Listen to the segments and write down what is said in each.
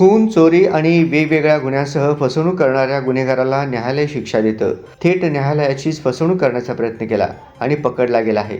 खून चोरी आणि वेगवेगळ्या गुन्ह्यांसह फसवणूक करणाऱ्या गुन्हेगाराला न्यायालय शिक्षा देतं. थेट न्यायालयाचीच फसवणूक करण्याचा प्रयत्न केला आणि पकडला गेला आहे.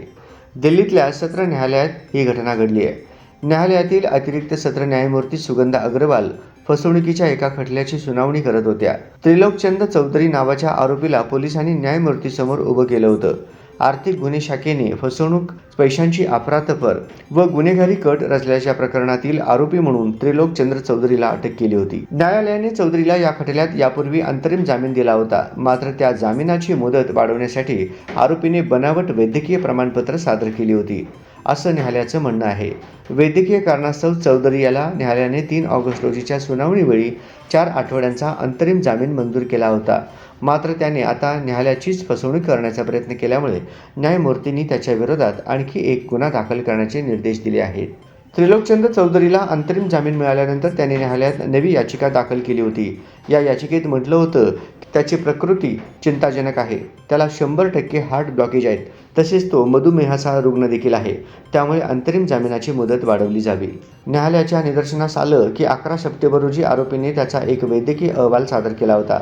दिल्लीतल्या सत्र न्यायालयात ही घटना घडली आहे. न्यायालयातील अतिरिक्त सत्र न्यायमूर्ती सुगंधा अग्रवाल फसवणुकीच्या एका खटल्याची सुनावणी करत होत्या. त्रिलोकचंद चौधरी नावाच्या आरोपीला पोलिसांनी न्यायमूर्तीसमोर उभं केलं होतं. आर्थिक गुन्हे शाखेने फसवणूक पैशांची अफरातफर व गुन्हेगारी कट रचल्याच्या प्रकरणातील आरोपी म्हणून त्रिलोक चंद्र चौधरीला अटक केली होती. न्यायालयाने चौधरीला या खटल्यात यापूर्वी अंतरिम जामीन दिला होता. मात्र त्या जामिनाची मुदत वाढवण्यासाठी आरोपीने बनावट वैद्यकीय प्रमाणपत्र सादर केली होती. असं न्यायालयाचं म्हणणं आहे. वैद्यकीय कारणास्तव चौधरी याला न्यायालयाने तीन ऑगस्ट रोजीच्या सुनावणीवेळी चार आठवड्यांचा अंतरिम जामीन मंजूर केला होता. मात्र त्याने आता न्यायालयाचीच फसवणूक करण्याचा प्रयत्न केल्यामुळे न्यायमूर्तींनी त्याच्या विरोधात आणखी एक गुन्हा दाखल करण्याचे निर्देश दिले आहेत. त्रिलोकचंद चौधरीला अंतरिम जामीन मिळाल्यानंतर त्याने न्यायालयात नवी याचिका दाखल केली होती. या याचिकेत म्हटलं होतं की त्याची प्रकृती चिंताजनक आहे. त्याला शंभर टक्के हार्ट ब्लॉकेज आहेत. तसेच तो मधुमेहाचा रुग्ण देखील आहे. त्यामुळे अंतरिम जामिनाची मुदत वाढवली जावी. न्यायालयाच्या निदर्शनास आलं की अकरा सप्टेंबर रोजी आरोपीने त्याचा एक वैद्यकीय अहवाल सादर केला होता.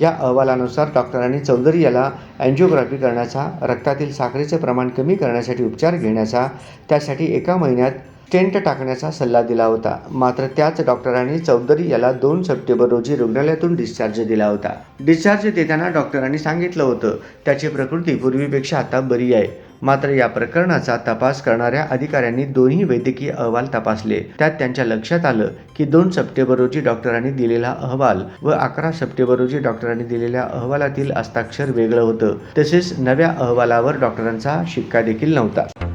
या अहवालानुसार डॉक्टरांनी चौधरी याला अँजिओग्राफी करण्याचा रक्तातील साखरेचे प्रमाण कमी करण्यासाठी उपचार घेण्याचा त्यासाठी एका महिन्यात स्टेंट टाकण्याचा सल्ला दिला होता. मात्र त्याच डॉक्टरांनी चौधरी याला दोन सप्टेंबर रोजी रुग्णालयातून डिस्चार्ज दिला होता. डिस्चार्ज देताना डॉक्टरांनी सांगितलं होतं त्याची प्रकृती पूर्वीपेक्षा आता बरी आहे. मात्र या प्रकरणाचा तपास करणाऱ्या अधिकाऱ्यांनी दोन्ही वैद्यकीय अहवाल तपासले. त्यात त्यांच्या लक्षात आलं की दोन सप्टेंबर रोजी डॉक्टरांनी दिलेला अहवाल व अकरा सप्टेंबर रोजी डॉक्टरांनी दिलेल्या अहवालातील हस्ताक्षर वेगळं होतं. तसेच नव्या अहवालावर डॉक्टरांचा शिक्का देखील नव्हता.